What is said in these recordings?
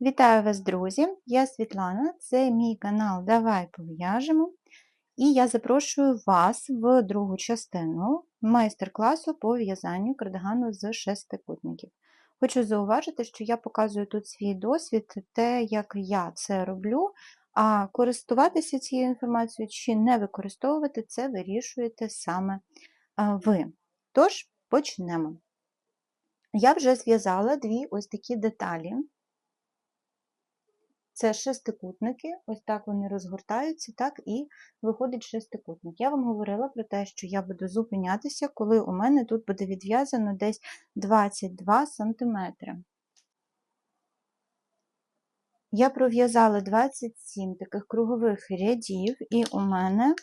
Вітаю вас, друзі! Я Світлана, це мій канал Давай пов'яжемо. І я запрошую вас в другу частину майстер-класу по в'язанню кардигану з шестикутників. Хочу зауважити, що я показую тут свій досвід, те, як я це роблю, а користуватися цією інформацією чи не використовувати це вирішуєте саме ви. Тож, почнемо. Я вже зв'язала дві ось такі деталі. Це шестикутники, ось так вони розгортаються, так і виходить шестикутник. Я вам говорила про те, що я буду зупинятися, коли у мене тут буде відв'язано десь 22 см. Я пров'язала 27 таких кругових рядів, і у мене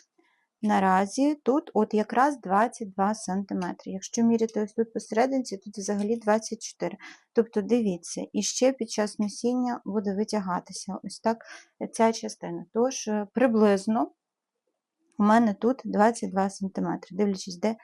Наразі тут от якраз 22 см. Якщо міряти ось тут посерединці, тут взагалі 24 Тобто, дивіться, і ще під час носіння буде витягатися ось так ця частина. Тож, е, приблизно у мене тут 22 см, дивлячись, де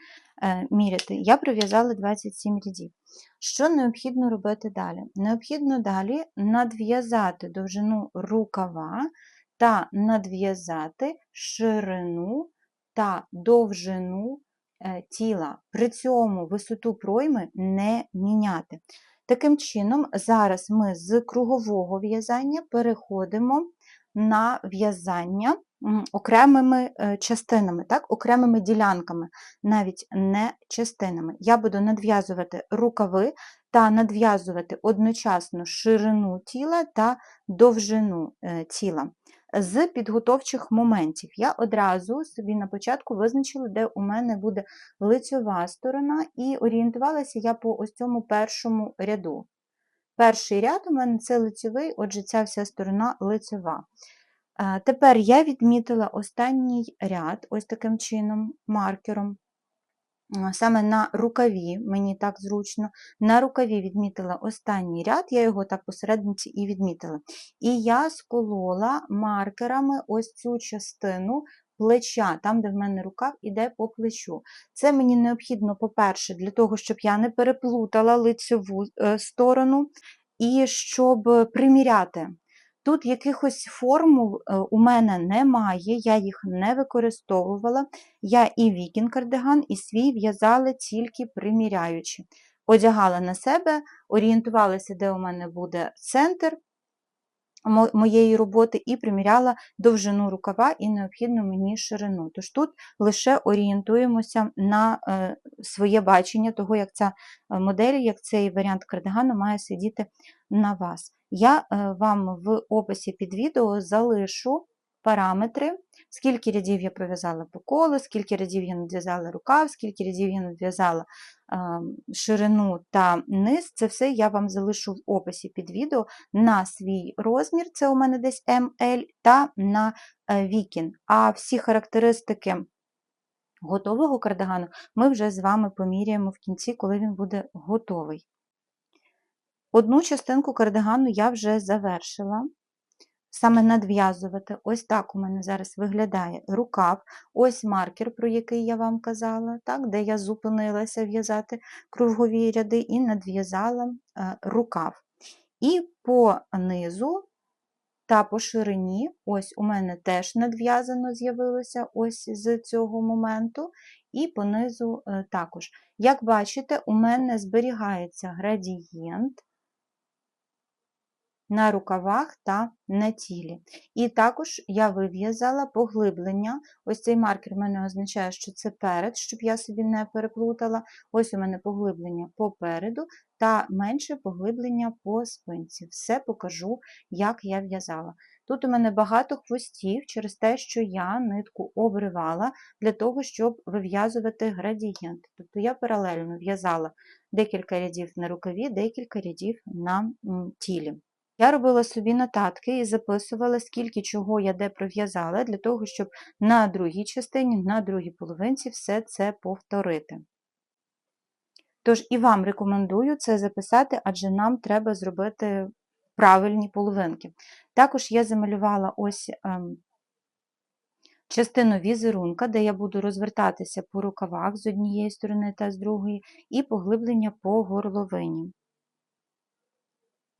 е, міряти. Я пров'язала 27 рядів. Що необхідно робити далі? Необхідно далі надв'язати довжину рукава та надв'язати ширину та довжину е, тіла, при цьому висоту пройми не міняти. Таким чином, зараз ми з кругового в'язання переходимо на в'язання окремими е, частинами, так, окремими ділянками, навіть не частинами. Я буду надв'язувати рукави та надв'язувати одночасно ширину тіла та довжину е, тіла з підготовчих моментів. Я одразу собі на початку визначила, де у мене буде лицьова сторона, і орієнтувалася я по ось цьому першому ряду. Перший ряд у мене це лицьовий, отже, ця вся сторона лицьова. Тепер я відмітила останній ряд, ось таким чином, маркером саме на рукаві, мені так зручно, на рукаві відмітила останній ряд, я його так посередниці і відмітила. І я сколола маркерами ось цю частину плеча, там, де в мене рукав іде по плечу. Це мені необхідно, по-перше, для того, щоб я не переплутала лицеву е, сторону, і щоб приміряти Тут якихось формул е, у мене немає, я їх не використовувала. Я і вікін кардиган, і свій в'язала тільки приміряючи. Одягала на себе, орієнтувалася, де у мене буде центр моєї роботи, і приміряла довжину рукава і необхідну мені ширину. Тож тут лише орієнтуємося на е, своє бачення того, як ця е, модель, як цей варіант кардигану має сидіти на вас. Я е, вам в описі під відео залишу параметри, скільки рядів я пров'язала по колу, скільки рядів я надв'язала рукав, скільки рядів я надв'язала ширину та низ. Це все я вам залишу в описі під відео на свій розмір, це у мене десь ML, та на е, вікін. А всі характеристики. Готового кардигану ми вже з вами поміряємо в кінці, коли він буде готовий. Одну частинку кардигану я вже завершила. Саме надв'язувати, ось так у мене зараз виглядає рукав, ось маркер, про який я вам казала, так, де я зупинилася в'язати кругові ряди і надв'язала е, рукав. І по низу та по ширині, ось у мене теж надв'язано з'явилося ось з цього моменту, і по низу е, також. Як бачите, у мене зберігається градієнт на рукавах та на тілі. І також я вив'язала поглиблення. Ось цей маркер в мене означає, що це перед, щоб я собі не переплутала. Ось у мене поглиблення попереду та менше поглиблення по спинці. Все покажу, як я в'язала. Тут у мене багато хвостів через те, що я нитку обривала для того, щоб вив'язувати градієнт. Тобто я паралельно в'язала декілька рядів на рукаві, декілька рядів на тілі. Я робила собі нотатки і записувала, скільки чого я де пров'язала, для того, щоб на другій частині, на другій половинці все це повторити. Тож і вам рекомендую це записати, адже нам треба зробити правильні половинки. Також я замалювала ось ем, частину візерунка, де я буду розвертатися по рукавах з однієї сторони та з другої, і поглиблення по горловині.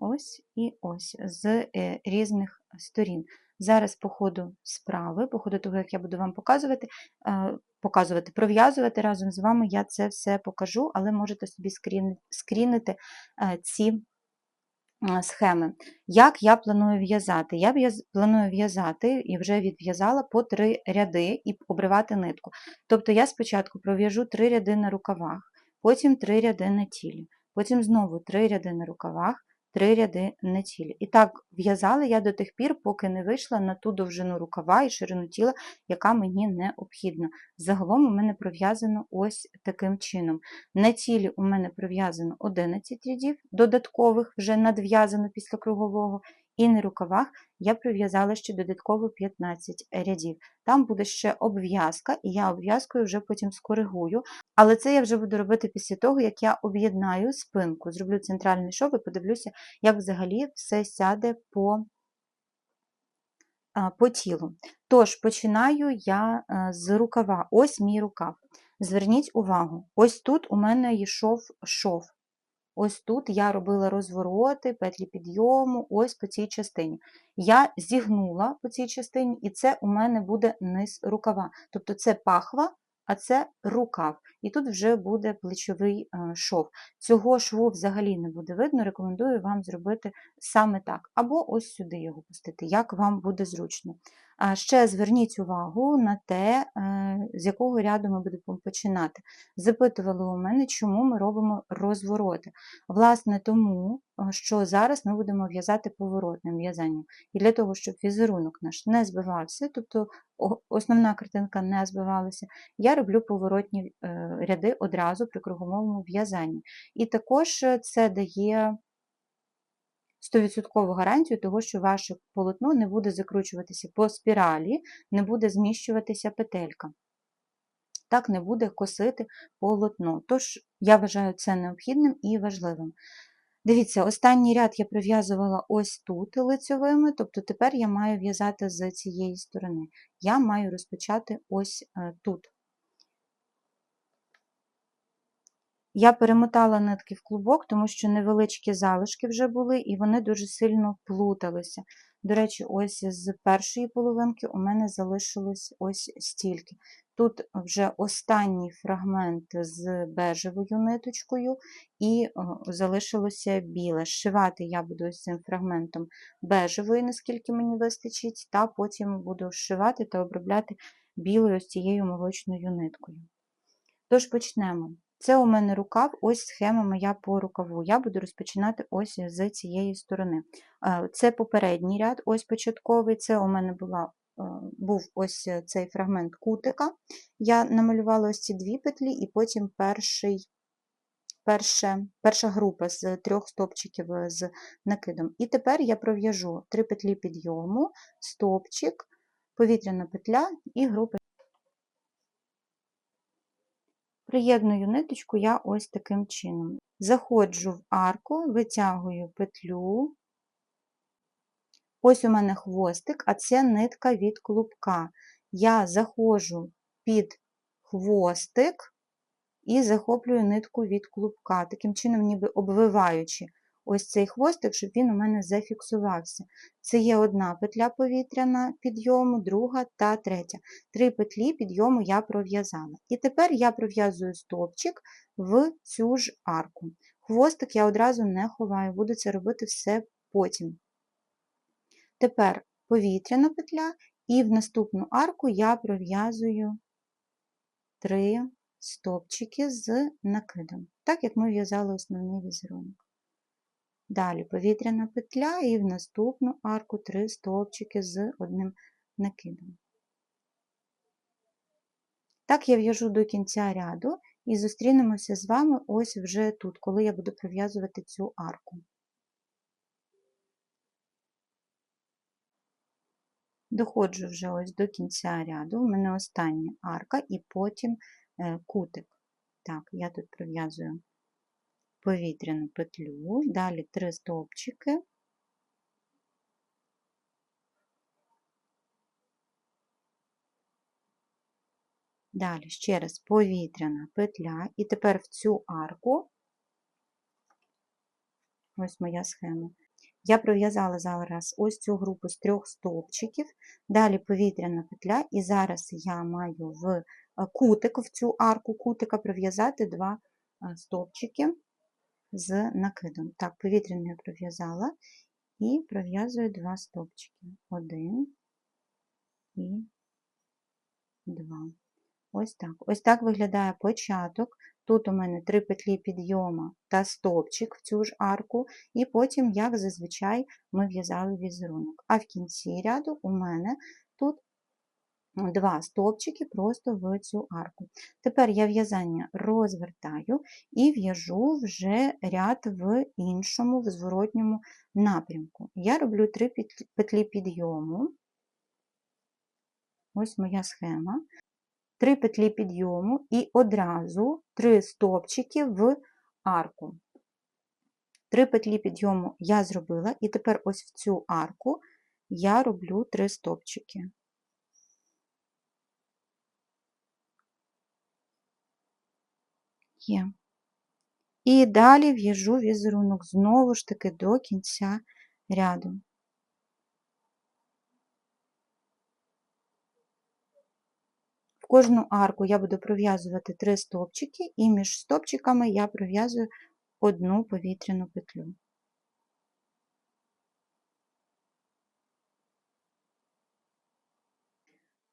Ось і ось з е, різних сторін. Зараз, по ходу справи, по ходу того, як я буду вам показувати, е, показувати, пров'язувати разом з вами, я це все покажу, але можете собі скрінити е, ці схеми. Як я планую в'язати? Я планую в'язати і вже відв'язала по три ряди і обривати нитку. Тобто я спочатку пров'яжу три ряди на рукавах, потім три ряди на тілі, потім знову три ряди на рукавах, три ряди на тілі. І так в'язала я до тих пір, поки не вийшла на ту довжину рукава і ширину тіла, яка мені необхідна. Загалом у мене пров'язано ось таким чином. На тілі у мене пров'язано 11 рядів, додаткових вже надв'язано після кругового, і на рукавах я пров'язала ще додатково 15 рядів. Там буде ще обв'язка, і я обв'язкою вже потім скоригую. Але це я вже буду робити після того, як я об'єднаю спинку, зроблю центральний шов і подивлюся, як взагалі все сяде по, по тілу. Тож, починаю я е, з рукава. Ось мій рукав. Зверніть увагу, ось тут у мене йшов шов. Ось тут я робила розвороти, петлі підйому, ось по цій частині. Я зігнула по цій частині, і це у мене буде низ рукава. Тобто це пахва, а це рукав. І тут вже буде плечовий е, шов. Цього шву взагалі не буде видно, рекомендую вам зробити саме так. Або ось сюди його пустити, як вам буде зручно. Ще зверніть увагу на те, е, з якого ряду ми будемо починати. Запитували у мене, чому ми робимо розвороти. Власне, тому, е, що зараз ми будемо в'язати поворотним в'язанням. І для того, щоб візерунок наш не збивався, тобто основна картинка не збивалася, я роблю поворотні е, ряди одразу при круговому в'язанні. І також це дає 100% гарантію того, що ваше полотно не буде закручуватися по спіралі, не буде зміщуватися петелька. Так не буде косити полотно. Тож, я вважаю це необхідним і важливим. Дивіться, останній ряд я прив'язувала ось тут лицьовими, тобто тепер я маю в'язати з цієї сторони. Я маю розпочати ось е, тут. Я перемотала нитки в клубок, тому що невеличкі залишки вже були, і вони дуже сильно плуталися. До речі, ось з першої половинки у мене залишилось ось стільки. Тут вже останній фрагмент з бежевою ниточкою, і залишилося біле. Зшивати я буду ось цим фрагментом бежевої, наскільки мені вистачить, та потім буду зшивати та обробляти білою ось цією молочною ниткою. Тож почнемо. Це у мене рукав, ось схема моя по рукаву. Я буду розпочинати ось з цієї сторони. Е, Це попередній ряд, ось початковий. Це у мене була, е, був ось цей фрагмент кутика. Я намалювала ось ці дві петлі, і потім перший, перше, перша група з трьох стопчиків з накидом. І тепер я пров'яжу три петлі підйому, стопчик, повітряна петля і група. Приєдную ниточку я ось таким чином. Заходжу в арку, витягую петлю. Ось у мене хвостик, а це нитка від клубка. Я заходжу під хвостик і захоплюю нитку від клубка, таким чином, ніби обвиваючи ось цей хвостик, щоб він у мене зафіксувався. Це є одна петля повітряна підйому, друга та третя. Три петлі підйому я пров'язала. І тепер я пров'язую стовпчик в цю ж арку. Хвостик я одразу не ховаю, буду це робити все потім. Тепер повітряна петля, і в наступну арку я пров'язую три стовпчики з накидом, так як ми в'язали основний візерунок. Далі повітряна петля і в наступну арку три стовпчики з одним накидом. Так я в'яжу до кінця ряду і зустрінемося з вами ось вже тут, коли я буду пров'язувати цю арку. Доходжу вже ось до кінця ряду, у мене остання арка і потім е, кутик. Так, я тут пров'язую повітряну петлю, далі три стовпчики. Далі ще раз повітряна петля, і тепер в цю арку, ось моя схема, Я пров'язала зараз ось цю групу з трьох стовпчиків, далі повітряна петля, і зараз я маю в е, кутик, в цю арку кутика пров'язати два е, стовпчики з накидом. Так, повітряну я пров'язала і пров'язую два стовпчики. Один і два. Ось так. Ось так виглядає початок. Тут у мене три петлі підйому та стовпчик в цю ж арку, і потім, як зазвичай, ми в'язали візерунок. А в кінці ряду у мене тут два стовпчики просто в цю арку. Тепер я в'язання розвертаю і в'яжу вже ряд в іншому, в зворотньому напрямку. Я роблю три петлі підйому. Ось моя схема. Три петлі підйому і одразу три стовпчики в арку. Три петлі підйому я зробила, і тепер ось в цю арку я роблю три стовпчики. Є. І далі в'яжу візерунок знову ж таки до кінця ряду. В кожну арку я буду пров'язувати три стовпчики, і між стовпчиками я пров'язую одну повітряну петлю.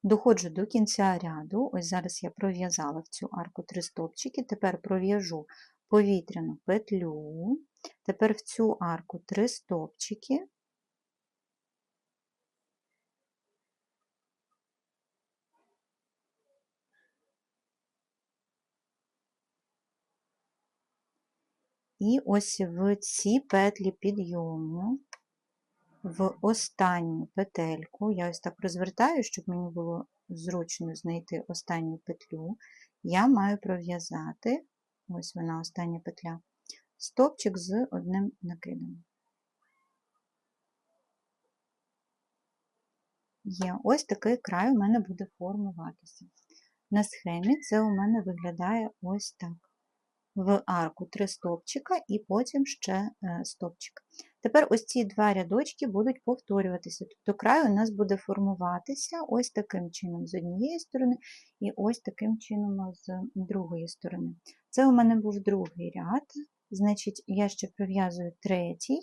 Доходжу до кінця ряду, ось зараз я пров'язала в цю арку три стовпчики, тепер пров'яжу повітряну петлю, тепер в цю арку три стовпчики. І ось в ці петлі підйому в останню петельку, я ось так розвертаю, щоб мені було зручно знайти останню петлю, я маю пров'язати, ось вона остання петля, стопчик з одним накидом. Є ось такий край у мене буде формуватися. На схемі це у мене виглядає ось так в арку три стовпчика і потім ще е, стовпчик. Тепер ось ці два рядочки будуть повторюватися. Тобто край у нас буде формуватися ось таким чином з однієї сторони, і ось таким чином з другої сторони. Це у мене був другий ряд, значить, я ще пров'язую третій,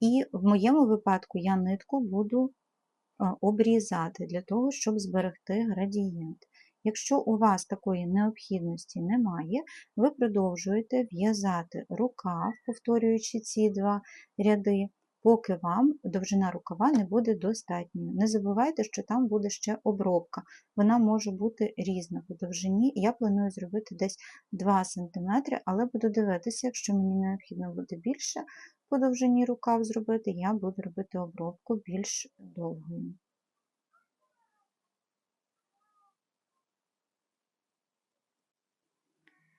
і в моєму випадку я нитку буду е, обрізати для того, щоб зберегти градієнт. Якщо у вас такої необхідності немає, ви продовжуєте в'язати рукав, повторюючи ці два ряди, поки вам довжина рукава не буде достатньою. Не забувайте, що там буде ще обробка. Вона може бути різна по довжині. Я планую зробити десь 2 см, але буду дивитися, якщо мені необхідно буде більше по довжині рукав зробити, я буду робити обробку більш довгою.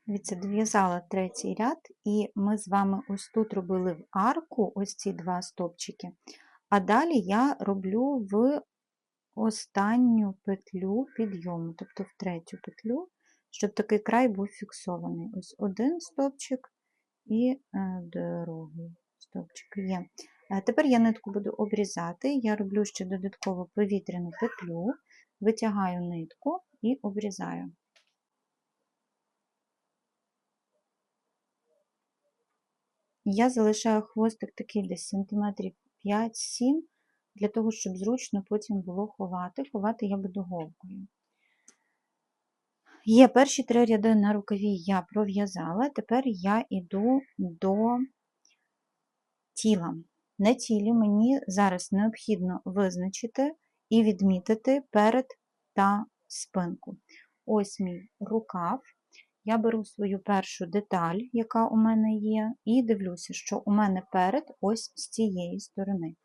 Дивіться, дов'язала третій ряд, і ми з вами ось тут робили в арку ось ці два стопчики, а далі я роблю в останню петлю підйому, тобто в третю петлю, щоб такий край був фіксований. Ось один стопчик і е, другий стопчик є. Е, тепер я нитку буду обрізати, я роблю ще додатково повітряну петлю, витягаю нитку і обрізаю. Я залишаю хвостик такий десь сантиметрів 5-7, для того, щоб зручно потім було ховати. Ховати я буду голкою. Є перші три ряди на рукаві я пров'язала, тепер я йду до тіла. На тілі мені зараз необхідно визначити і відмітити перед та спинку. Ось мій рукав. Я беру свою першу деталь, яка у мене є, і дивлюся, що у мене перед ось з цієї сторони.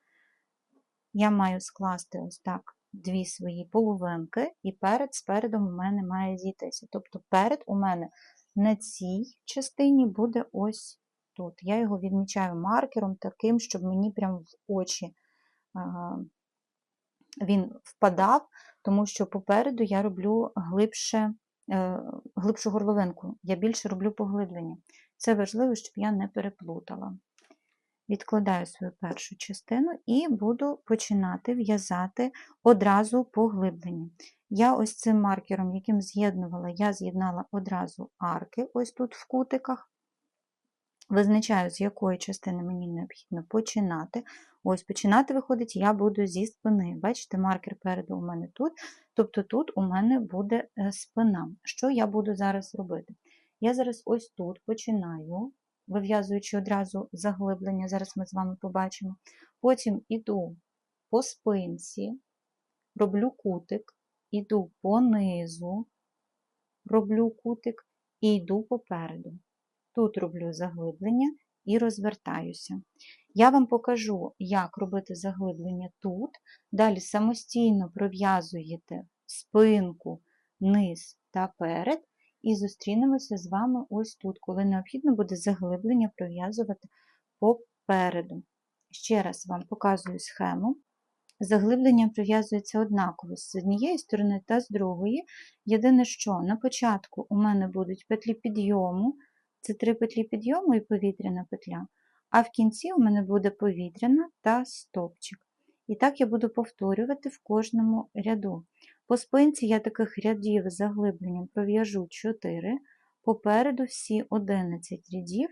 Я маю скласти ось так дві свої половинки, і перед спередом у мене має зійтися. Тобто перед у мене на цій частині буде ось тут. Я його відмічаю маркером таким, щоб мені прямо в очі він впадав, тому що попереду я роблю глибше глибшу горловинку. Я більше роблю поглиблення. Це важливо, щоб я не переплутала. відкладаю свою першу частину і буду починати в'язати одразу поглиблення. Я ось цим маркером, яким з'єднувала, я з'єднала одразу арки, ось тут в кутиках. Визначаю, з якої частини мені необхідно починати. Ось починати виходить, я буду зі спини. Бачите, маркер переду у мене тут, тобто тут у мене буде е, спина. Що я буду зараз робити? Я зараз ось тут починаю, вив'язуючи одразу заглиблення, зараз ми з вами побачимо. Потім іду по спинці, роблю кутик, іду понизу, роблю кутик і йду попереду. Тут роблю заглиблення і розвертаюся. Я вам покажу, як робити заглиблення тут. Далі самостійно пров'язуєте спинку, низ та перед, і зустрінемося з вами ось тут, коли необхідно буде заглиблення пров'язувати попереду. Ще раз вам показую схему. Заглиблення прив'язується однаково з однієї сторони та з другої. Єдине, що на початку у мене будуть петлі підйому, це три петлі підйому і повітряна петля, а в кінці у мене буде повітряна та стопчик. І так я буду повторювати в кожному ряду. По спинці я таких рядів з заглибленням пров'яжу 4, попереду всі 11 рядів,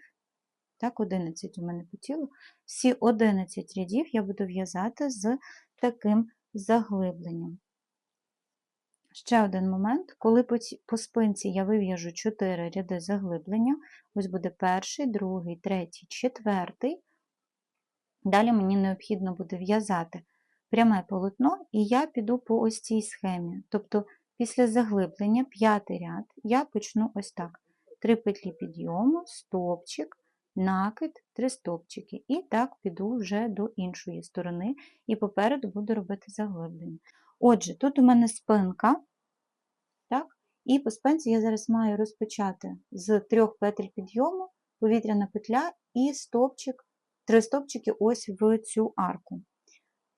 так, 11 у мене по всі 11 рядів я буду в'язати з таким заглибленням. Ще один момент, коли по спинці я вив'яжу 4 ряди заглиблення, ось буде перший, другий, третій, четвертий. Далі мені необхідно буде в'язати пряме полотно, і я піду по ось цій схемі. Тобто, після заглиблення, п'ятий ряд, я почну ось так: три петлі підйому, стопчик, накид, три стопчики. І так піду вже до іншої сторони, і попереду буду робити заглиблення. Отже, тут у мене спинка, так? і по спинці я зараз маю розпочати з трьох петель підйому, повітряна петля і стопчик, три стопчики ось в цю арку.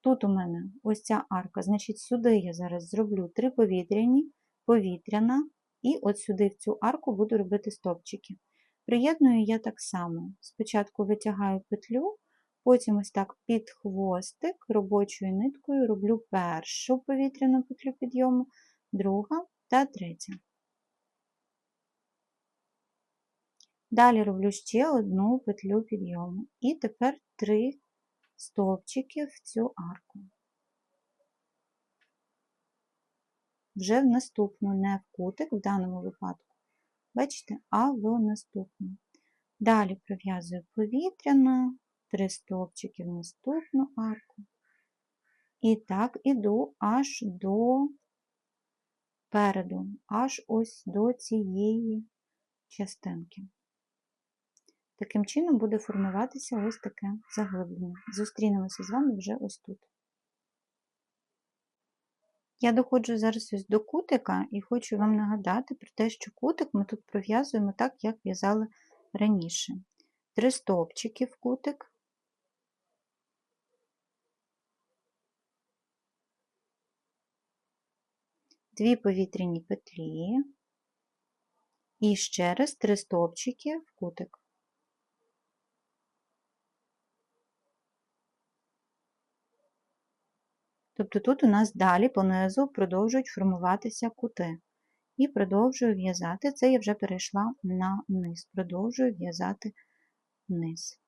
Тут у мене ось ця арка, значить, сюди я зараз зроблю три повітряні, повітряна, і от сюди в цю арку буду робити стопчики. Приєдную я так само. Спочатку витягаю петлю, потім ось так під хвостик робочою ниткою роблю першу повітряну петлю підйому, друга та третя. Далі роблю ще одну петлю підйому. І тепер три стовпчики в цю арку. Вже в наступну, не в кутик в даному випадку, бачите, а в наступну. Далі пров'язую повітряна, три стовпчики в наступну арку. І так іду аж до переду, аж ось до цієї частинки. Таким чином буде формуватися ось таке заглиблення. Зустрінемося з вами вже ось тут. Я доходжу зараз ось до кутика і хочу вам нагадати про те, що кутик ми тут пров'язуємо так, як в'язали раніше. Три стовпчики в кутик. Дві повітряні петлі і ще раз три стовпчики в кутик. Тобто тут у нас далі понизу продовжують формуватися кути. І продовжую в'язати, це я вже перейшла на низ, продовжую в'язати вниз.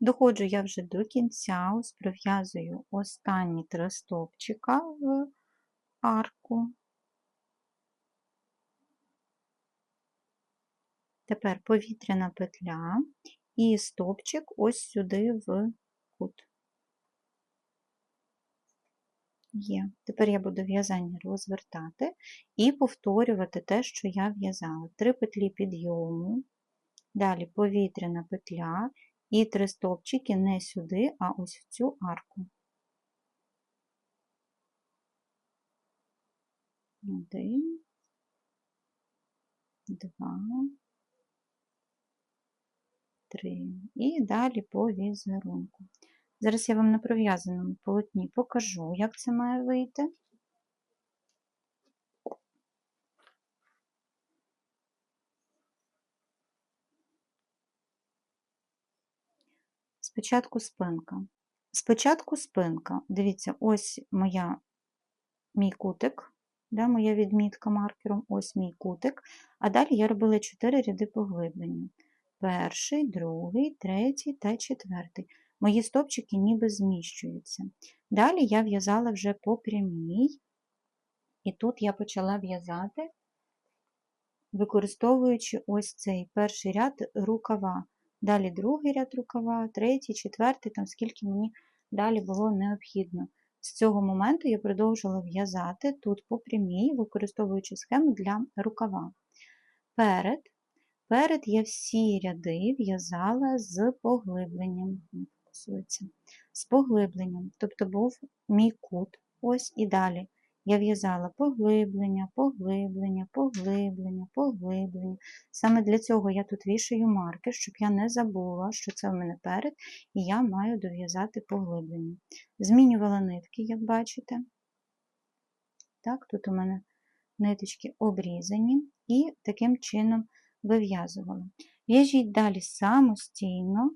Доходжу я вже до кінця, ось пров'язую останні три стовпчика в арку. Тепер повітряна петля і стопчик ось сюди в кут. Є. Тепер я буду в'язання розвертати і повторювати те, що я в'язала. Три петлі підйому, далі повітряна петля і три стовпчики не сюди, а ось в цю арку. Один, два, 3. І далі по візерунку. Зараз я вам на пров'язаному полотні покажу, як це має вийти. Спочатку спинка. Спочатку спинка. Дивіться, ось моя, мій кутик, да, моя відмітка маркером, ось мій кутик. А далі я робила 4 ряди поглиблення. Перший, другий, третій та четвертий. Мої стопчики ніби зміщуються. Далі я в'язала вже по прямій, і тут я почала в'язати, використовуючи ось цей перший ряд рукава. Далі другий ряд рукава, третій, четвертий, там скільки мені далі було необхідно. З цього моменту я продовжила в'язати тут по прямій, використовуючи схему для рукава. Перед, перед я всі ряди в'язала з поглибленням. З поглибленням, тобто був мій кут, ось і далі. Я в'язала поглиблення, поглиблення, поглиблення, поглиблення. Саме для цього я тут вішаю маркер, щоб я не забула, що це в мене перед, і я маю дов'язати поглиблення. Змінювала нитки, як бачите. Так, Тут у мене ниточки обрізані, і таким чином вив'язувала. В'яжіть далі самостійно,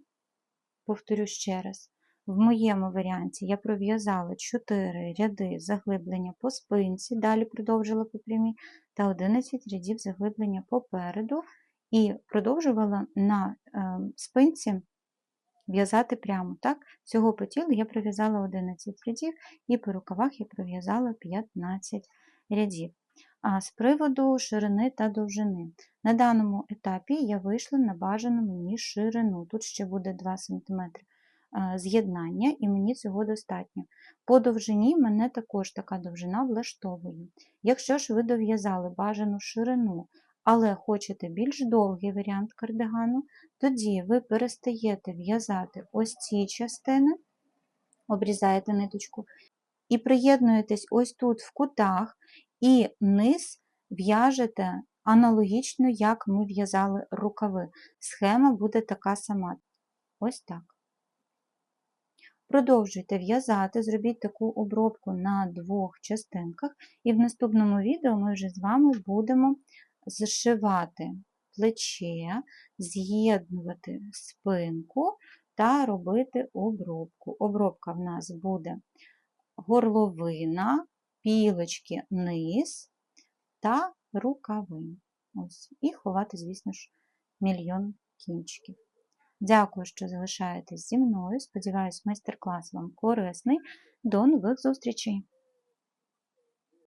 повторю ще раз. В моєму варіанті я пров'язала 4 ряди заглиблення по спинці, далі продовжила по прямій, та 11 рядів заглиблення попереду, і продовжувала на е, спинці в'язати прямо. Так? Всього по тілу я пров'язала 11 рядів, і по рукавах я пров'язала 15 рядів. А з приводу ширини та довжини. На даному етапі я вийшла на бажану мені ширину. Тут ще буде 2 см з'єднання, і мені цього достатньо. По довжині мене також така довжина влаштовує. Якщо ж ви дов'язали бажану ширину, але хочете більш довгий варіант кардигану, тоді ви перестаєте в'язати ось ці частини, обрізаєте ниточку, і приєднуєтесь ось тут в кутах, і низ в'яжете аналогічно, як ми в'язали рукави. Схема буде така сама. Ось так. Продовжуйте в'язати, зробіть таку обробку на двох частинках, і в наступному відео ми вже з вами будемо зшивати плече, з'єднувати спинку та робити обробку. Обробка в нас буде горловина, пілочки низ та рукави. Ось. І ховати, звісно ж, мільйон кінчиків. Дякую, що залишаєтесь зі мною. Сподіваюсь, майстер-клас вам корисний. До нових зустрічей!